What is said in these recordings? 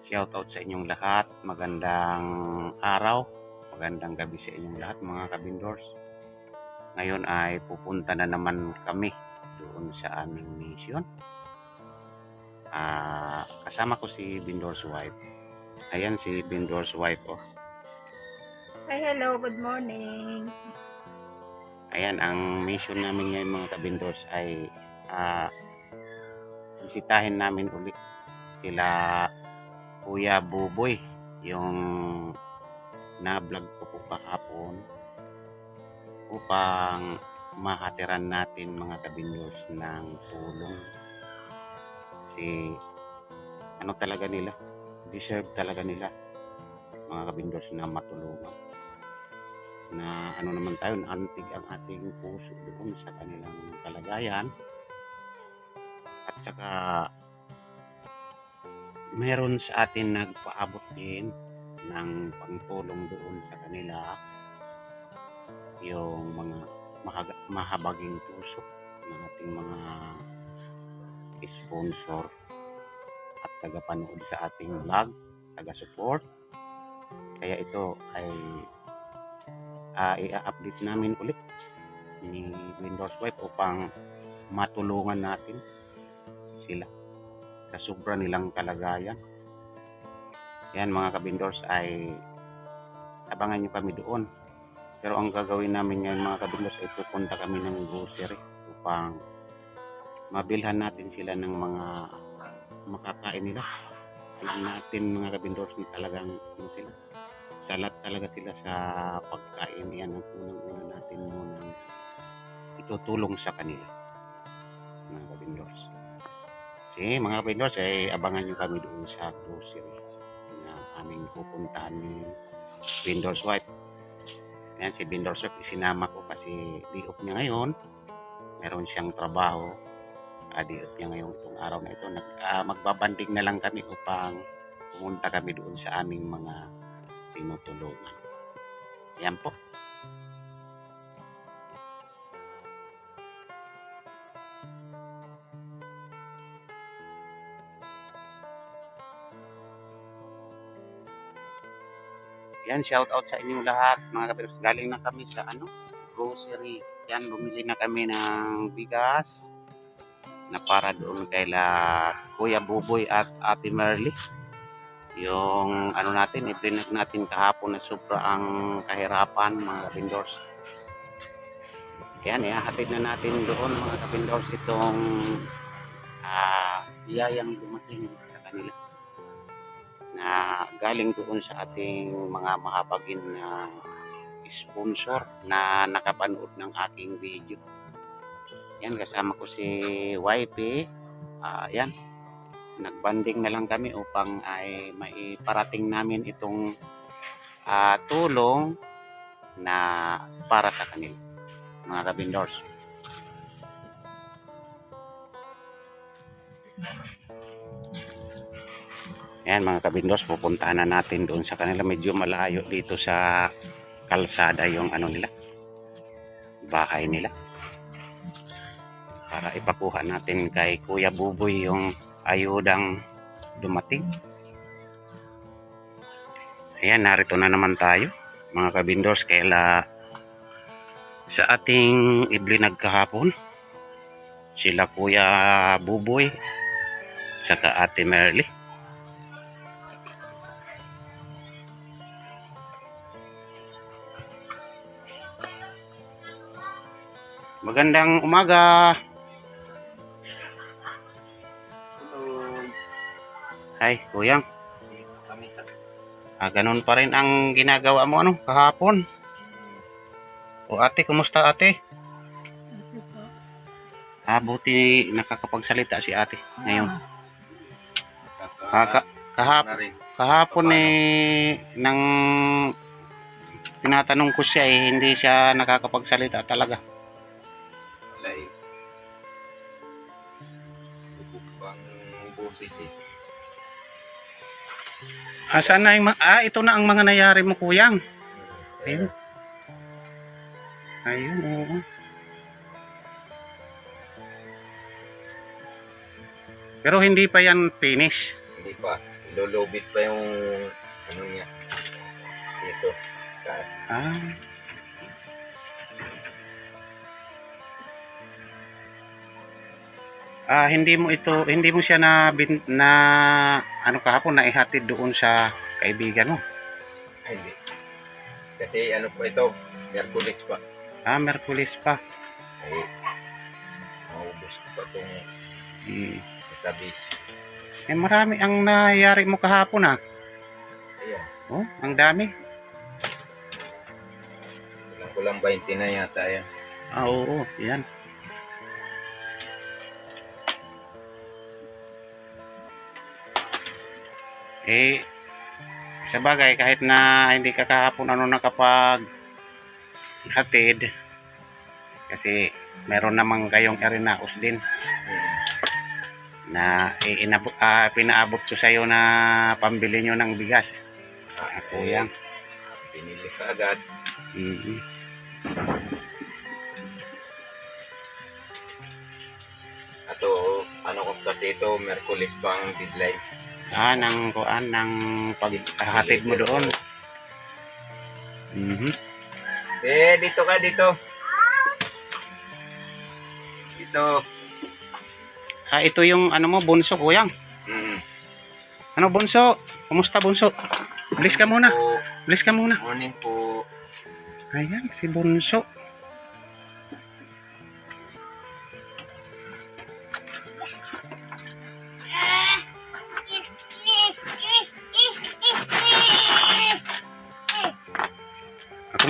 Shout out sa inyong lahat. Magandang araw. Magandang gabi sa inyong lahat mga kabindors. Ngayon ay pupunta na naman kami doon sa aming mission. Ah, kasama ko si Bindor's wife. Ayan si Bindor's wife oh. Hi, hello, good morning. Ayan, ang mission namin ngayon mga kabindors ay ah, bisitahin namin ulit sila Kuya Buboy, yung na-vlog ko po kahapon upang mahatiran natin mga kabindors ng tulong. Kasi ano talaga nila, deserve talaga nila mga kabindors na matulungan na ano naman tayo, antig ang ating puso doon sa kanilang kalagayan. At saka meron sa atin nagpaabot din ng pangtulong doon sa kanila yung mga mahabaging puso ng ating mga sponsor at tagapanood sa ating vlog, taga-support. Kaya ito ay uh, i-update namin ulit ni Windows Wipe upang matulungan natin sila sa sobra nilang kalagayan. Yan mga kabindors ay abangan nyo kami doon. Pero ang gagawin namin ngayon mga kabindors ay pupunta kami ng grocery upang mabilhan natin sila ng mga makakain nila. Alam natin mga kabindors na talagang ano sila, salat talaga sila sa pagkain yan ang unang-una natin munang itutulong sa kanila mga kabindors kasi mga kabindors ay abangan nyo kami doon sa grocery na aming pupuntahan ni Windows Wife yan si Windows Wife isinama ko kasi di off niya ngayon meron siyang trabaho uh, di off niya ngayon itong araw na ito Nag, ah, magbabanding na lang kami upang pumunta kami doon sa aming mga tinutulungan. Yan po. Yan, shout out sa inyong lahat. Mga kapiros, galing na kami sa ano, grocery. Yan, bumili na kami ng bigas na para doon kay la Kuya Buboy at Ate Merly yung ano natin, iprinag natin kahapon na sobra ang kahirapan mga kapindors. Yan, ihahatid na natin doon mga kapindors itong ah biyayang dumating sa kanila na galing doon sa ating mga mahabagin na sponsor na nakapanood ng aking video. Yan, kasama ko si YP. Ah, yan, nagbanding na lang kami upang ay maiparating namin itong ah, tulong na para sa kanila mga kabindors. Ayan mga kabindors, pupuntahan na natin doon sa kanila. Medyo malayo dito sa kalsada yung ano nila, bahay nila. Para ipakuha natin kay Kuya Buboy yung ayudang dumating. Ayan, narito na naman tayo, mga kabindors, kaila sa ating iblinag kahapon, sila Kuya Buboy, saka Ate Merly. Magandang umaga. Ay, kuyang. Ah, ganun pa rin ang ginagawa mo ano kahapon. O ate, kumusta ate? Ah, buti nakakapagsalita si ate ngayon. Ah, ka- kahap, kahapon eh, nang tinatanong ko siya eh, hindi siya nakakapagsalita talaga. Bukang boses eh. Asan na yung, ah, ito na ang mga nangyari mo kuyang. Ayun. Ayun, oo. Pero hindi pa yan finish. Hindi pa. Lulubit pa yung ano niya. Dito. Taas. Ah. Ah, hindi mo ito, hindi mo siya na bin, na ano kahapon na ihatid doon sa kaibigan mo. Ay, hindi. Kasi ano po ito, Merkulis pa. Ah, Merkulis pa. Ay, maubos ko pa itong Hmm. tabis. Eh, marami ang nangyari mo kahapon ah. Ayan. Oh, ang dami. Kulang-kulang 20 na yata yan. Ah, oo, yan. Eh, sa bagay, kahit na hindi ka kahapon ano nakapag hatid, kasi meron namang kayong arinaos din Hmm. na eh, inabot, ah, pinaabot ko sa'yo na pambili nyo ng bigas. Ah, Ako yan. Pinili ka agad. Mhm. Ato, ano kasi ito, Merkulis pa ang deadline. Ah, ng kuan, ng paghatid mo doon. Mhm. Eh, dito ka, dito. Dito. Ah, ito yung ano mo, bunso, kuyang. Mm. Ano, bunso? Kumusta, bunso? Bilis ka muna. Bilis ka muna. morning po. Ayan, si bunso.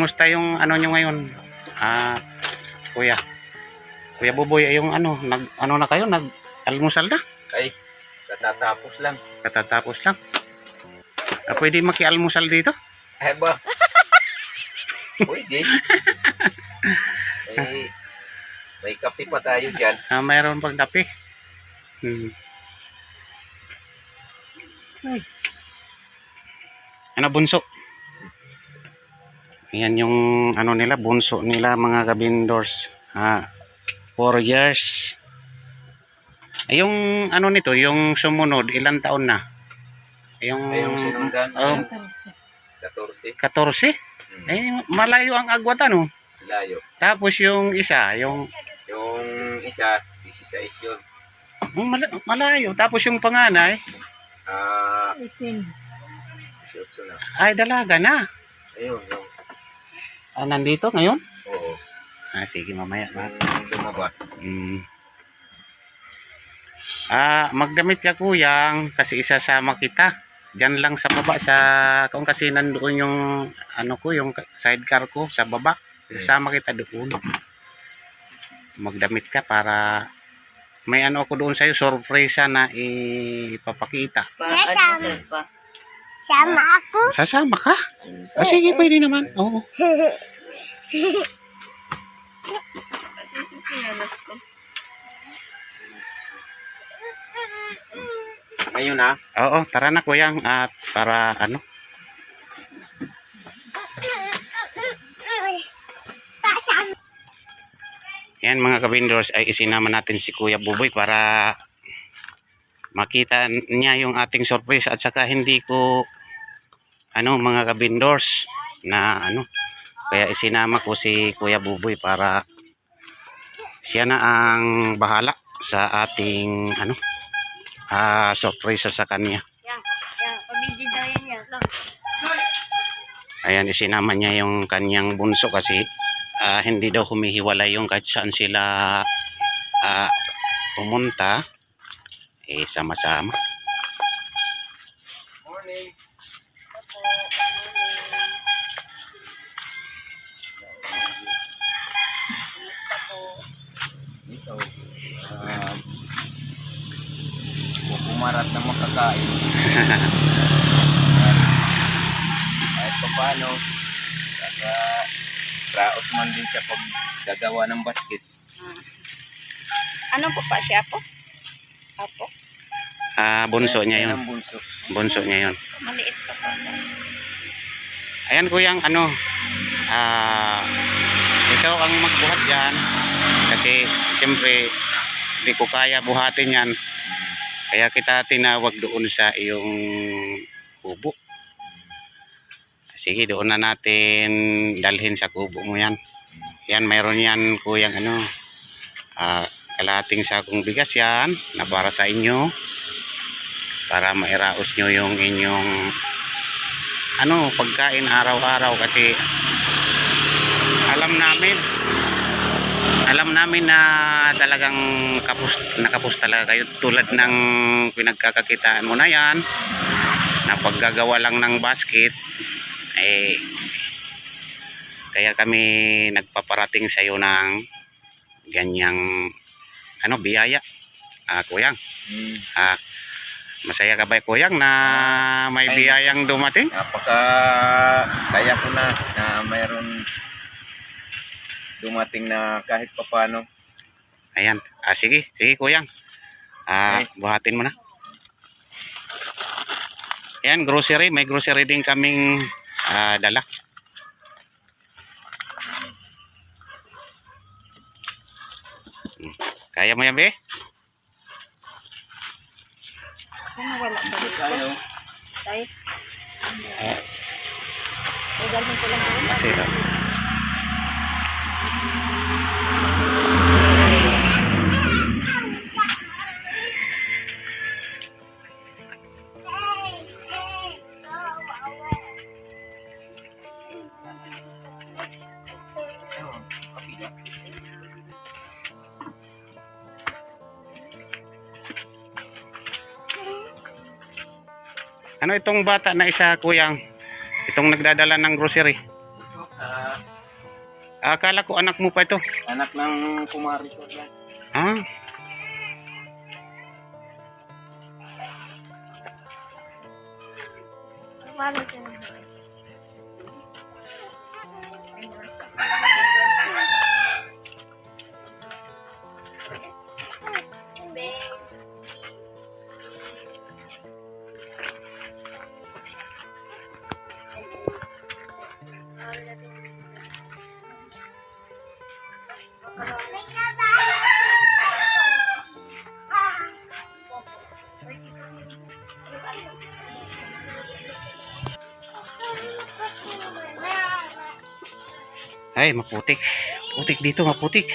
Kumusta yung ano nyo ngayon? Ah, kuya. Kuya Buboy, yung ano, nag, ano na kayo? Nag, almusal na? Ay, katatapos lang. Katatapos lang. Ah, pwede makialmusal dito? Ay ba? Pwede. eh, may kape pa tayo dyan. Ah, mayroon pang kape. Hmm. Ay. Ano bunso? Yan yung ano nila, bunso nila mga kabindors. Ah, 4 years. Ay, yung ano nito, yung sumunod, ilang taon na? Yung Ay, yung sinundan. Oh. 14. 14? Mm, Eh, malayo ang agwatan, oh. layo. Tapos yung isa, yung Yung isa, 16 yun. oh, mala- malayo. Tapos yung panganay, Ah, 18. 18 na. ay dalaga na. Ayun, yung, Ah, nandito ngayon? oo, Ah, sige, mamaya na. yung lumabas. Mm. Ah, magdamit ka kuyang kasi isasama kita. Diyan lang sa baba sa kung kasi nandoon yung ano ko, yung sidecar ko sa baba. Isasama kita doon. Magdamit ka para may ano ako doon sa'yo, sorpresa na ipapakita. Yes, um, Sama ako. Sasama ka? Ah, sige, pwede naman. Oo. Ngayon na, Oo, tara na kuyang at para ano. Yan mga kabindors ay isinama natin si Kuya Buboy para makita niya yung ating surprise at saka hindi ko ano mga kabindors na ano kaya isinama ko si Kuya Buboy para siya na ang bahala sa ating ano ah surprise sa kanya. Ayan, isinama niya yung kanyang bunso kasi ah, hindi daw humihiwalay yung kahit saan sila ah, pumunta. Eh, sama-sama. Ito, ah, pumarat na makakain. Kahit pa paano, saka raos man din siya pag gagawa ng basket. Ano po pa siya po? Apo? Ah, bunso niya yun. Bunso. Bunso niya yun. Maliit pa po. Ayan, kuyang, ano, ah, ikaw ang magbuhat dyan. Kasi, siyempre, hindi ko kaya buhatin yan. Kaya kita tinawag doon sa iyong kubo. Sige, doon na natin dalhin sa kubo mo yan. Yan, mayroon yan, kuyang ano, ah, kalahating sakong bigas yan na para sa inyo. Para mairaos nyo yung inyong ano, pagkain araw-araw kasi alam namin alam namin na talagang kapus, nakapus talaga kayo tulad ng pinagkakakitaan mo na yan na paggagawa lang ng basket eh kaya kami nagpaparating sa iyo ng ganyang ano biyaya ah kuyang Hmm. ah masaya ka ba kuyang na may Ay. biyayang dumating Napaka saya ko na na mayroon dumating na kahit papano. Ayan. Ah, sige. Sige, kuyang. Ah, Okay. buhatin mo na. Ayan, grocery. May grocery din kaming ah, dala. Kaya mo yan, be? Ano wala ba dito? Tayo. Tay? Ay, dalhin ko lang ano itong bata na isa, kuyang? Itong nagdadala ng grocery. Sa Ah, Akala ko anak mo pa ito. anak ng kumari ko lang. Ah, Paano siya? Ay, maputik. Putik dito, maputik.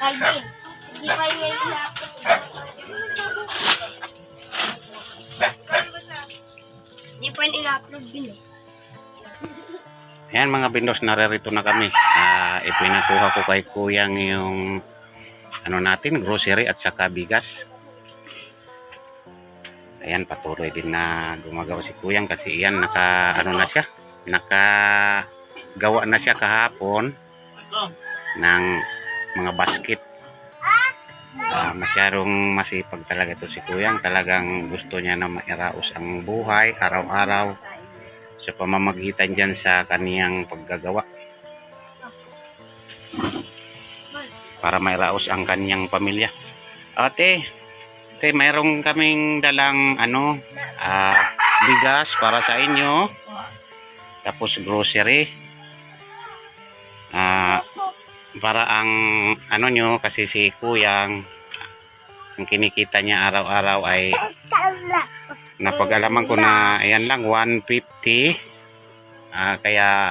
Alvin, hindi pa yung Hindi pa yung in-upload din eh. Ayan mga bindos, naririto na kami. Ah, ipinakuha ko kay Kuyang yung ano natin, grocery at saka bigas. Ayan, patuloy din na gumagawa si Kuyang kasi iyan naka ano na siya, naka gawa na siya kahapon ng mga basket. Ah, masyadong masipag talaga ito si Kuyang. Talagang gusto niya na mairaos ang buhay araw-araw sa pamamagitan dyan sa kaniyang paggagawa para mairaos ang kaniyang pamilya. Ate, ate mayroong kaming dalang ano, ah, bigas para sa inyo. Tapos grocery. Ah, para ang ano nyo kasi si Kuyang ang kinikita niya araw-araw ay napag-alaman ko na ayan lang 150 Ah, kaya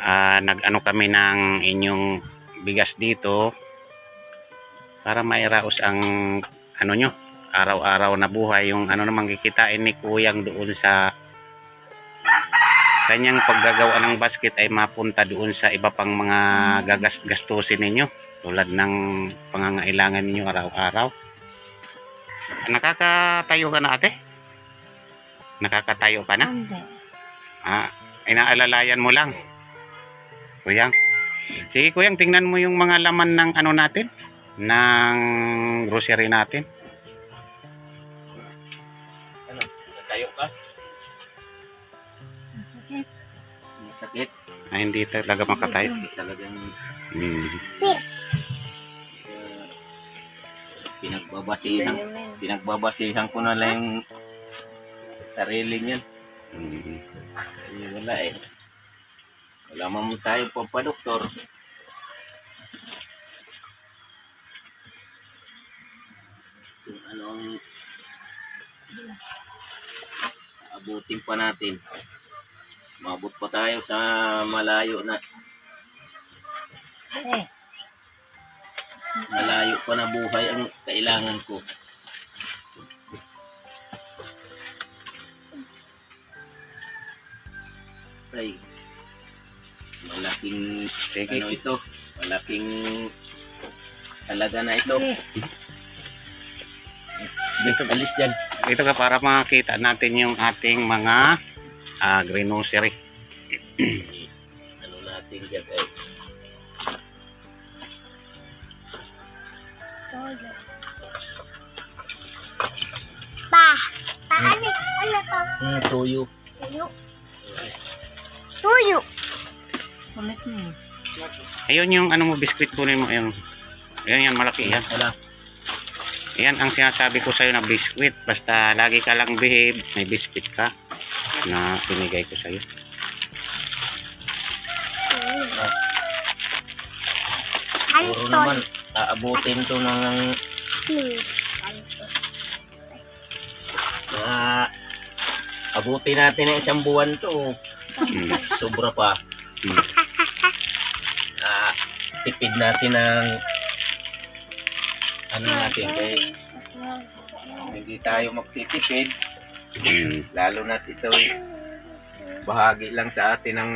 ah, nag-ano kami ng inyong bigas dito para mairaos ang ano nyo araw-araw na buhay yung ano namang kikitain ni Kuyang doon sa kanyang paggagawa ng basket ay mapunta doon sa iba pang mga gagas gastusin ninyo tulad ng pangangailangan ninyo araw-araw Nakakatayo ka na ate? Nakakatayo ka na? Hindi. Ah, inaalalayan mo lang. Kuyang. Sige kuyang, tingnan mo yung mga laman ng ano natin. Ng grocery natin. Ano? Tayo ka? Masakit. Ay, Ah, hindi talaga makatayo. Talagang Hmm. uh, pinagbabasihan pinagbabasihan ko na lang yung sarili niyan. Mm. Eh, wala eh. Wala man tayo papadoktor. Kung ano ang abutin pa natin. Mabot pa tayo sa malayo na malayo pa na buhay ang kailangan ko. Ay, malaking Sige. ano ito, malaking halaga na ito. Dito, alis dyan. Ito ka para makita natin yung ating mga ah, greenery. Ayun yung ano mo, biscuit kunin mo. Ayun. Ayun yan, malaki yan. Wala. Yan ang sinasabi ko sa'yo na biscuit. Basta lagi ka lang behave, may biscuit ka na binigay ko sa'yo. Ano Puro to? naman, aabutin to ng Hmm. na abutin natin ng isang buwan to. Mm. Sobra pa. Tipid natin ng ano natin kay hindi tayo magtitipid Mm. lalo na ito bahagi lang sa atin ng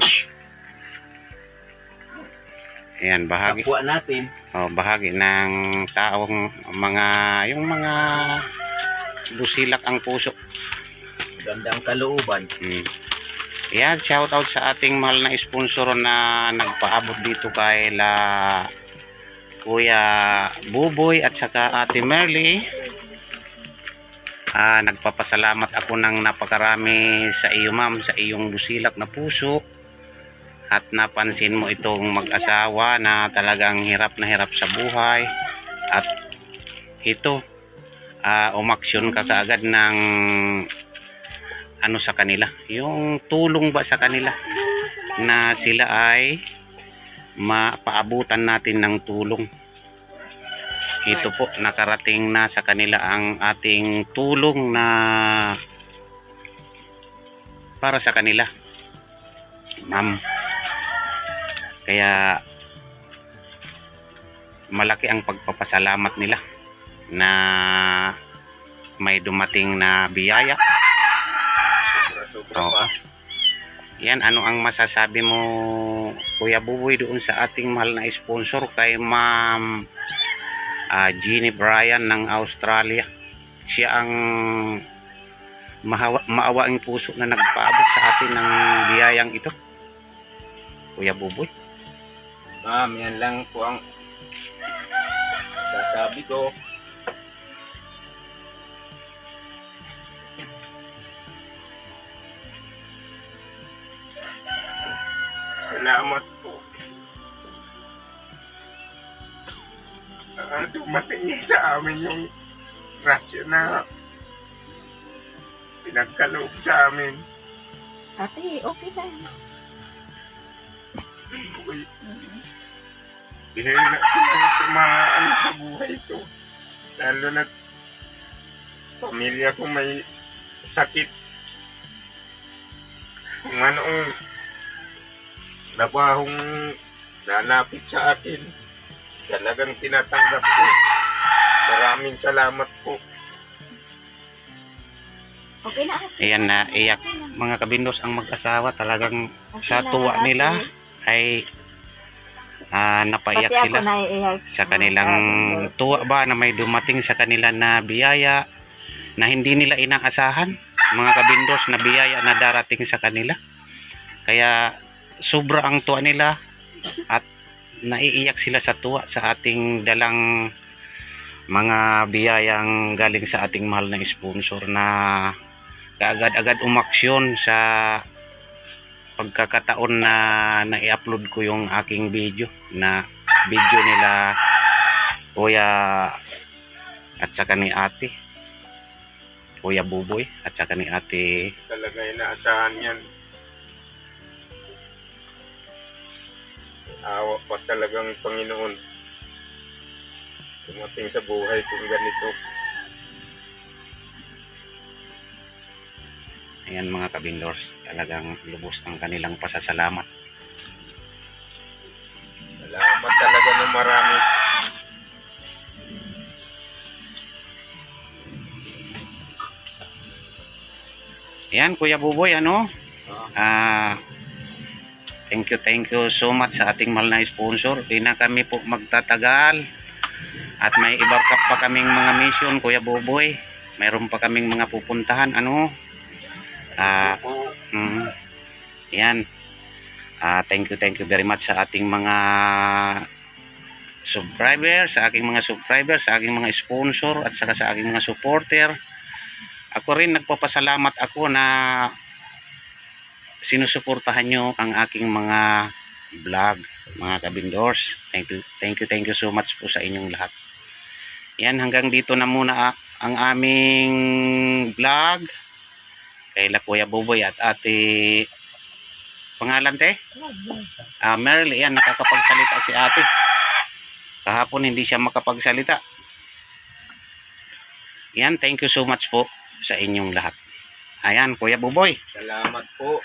Ayan, bahagi. kapwa natin Oh, bahagi ng taong mga, yung mga lusilak ang puso. gandang kalooban Mm. Yan, shout out sa ating mahal na sponsor na nagpaabot dito kay la Kuya Buboy at saka Ate Merly. Ah, nagpapasalamat ako ng napakarami sa iyo ma'am sa iyong lusilak na puso at napansin mo itong mag-asawa na talagang hirap na hirap sa buhay at ito ah, umaksyon ka kaagad ng ano sa kanila, yung tulong ba sa kanila na sila ay mapaabutan natin ng tulong. Ito po, nakarating na sa kanila ang ating tulong na para sa kanila. Ma'am. Kaya malaki ang pagpapasalamat nila na may dumating na biyaya Oo. Yan, ano ang masasabi mo, Kuya Buboy, doon sa ating mahal na sponsor kay Ma'am ah, Jeannie Bryan ng Australia. Siya ang mahawa, maawaing puso na nagpaabot sa atin ng biyayang ito. Kuya Buboy. ma'am yan lang po ang sasabi ko Salamat po. Ah, dumating sa amin yung rasyo na pinagkaloob sa amin. Ate, okay lang. Uy, bihira silang tumaan sa buhay ko. Lalo na pamilya ko may sakit. Kung anong trabahong lalapit sa akin, talagang tinatanggap ko. Maraming salamat po. Okay na ate. Ayan na, iyak. Mga kabindos ang mag-asawa talagang Okay sa tuwa nila ay ah, napaiyak Pati ako sila. naiiyak. sa kanilang tuwa ba na may dumating sa kanila na biyaya na hindi nila inaasahan mga kabindos na biyaya na darating sa kanila kaya sobra ang tuwa nila at naiiyak sila sa tuwa sa ating dalang mga biyayang galing sa ating mahal na sponsor na kaagad-agad umaksyon sa pagkakataon na na-upload ko yung aking video na video nila kuya at saka ni ate Kuya Buboy at saka ni Ate Talaga inaasahan yan. Awa pa talagang Panginoon. Dumating sa buhay kong ganito. Ayan mga kabindors, talagang lubos ang kanilang pasasalamat. Salamat talaga ng marami. Ayan, Kuya Buboy, ano? Ah, thank you, thank you so much sa ating mahal na sponsor. Di na kami po magtatagal. At may iba pa kaming mga mission, Kuya Buboy. Mayroon pa kaming mga pupuntahan, ano? Ah, mm, yan. Ah, thank you, thank you very much sa ating mga subscribers, sa aking mga subscribers, sa aking mga sponsor, at saka sa aking mga supporter. Ako rin nagpapasalamat ako na sinusuportahan nyo ang aking mga vlog, mga kabindors. Thank you, thank you, thank you so much po sa inyong lahat. Yan, hanggang dito na muna ang aming vlog kay La Kuya Buboy at ate pangalan te? Ah, Meryl, yan, nakakapagsalita si ate. Kahapon hindi siya makapagsalita. Yan, thank you so much po sa inyong lahat. Ayan, Kuya Buboy. Salamat po.